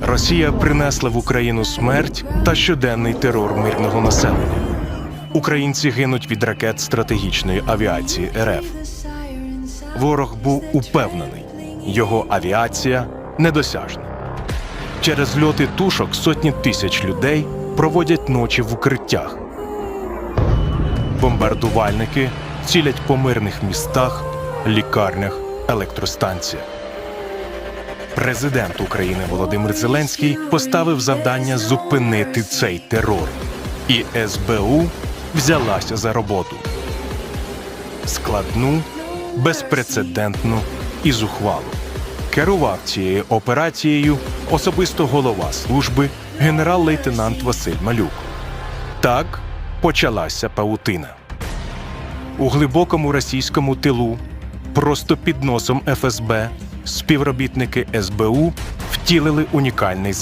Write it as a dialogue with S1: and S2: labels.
S1: Росія принесла в Україну смерть та щоденний терор мирного населення. Українці гинуть від ракет стратегічної авіації РФ. Ворог був упевнений, його авіація недосяжна. Через льоти тушок сотні тисяч людей проводять ночі в укриттях. Бомбардувальники цілять по мирних містах, лікарнях, електростанціях. Президент України Володимир Зеленський поставив завдання зупинити цей терор, і СБУ взялася за роботу. Складну, безпрецедентну і зухвалу. Керував цією операцією особисто голова служби генерал-лейтенант Василь Малюк. Так почалася паутина. У глибокому російському тилу, просто під носом ФСБ, співробітники СБУ втілили унікальний задум.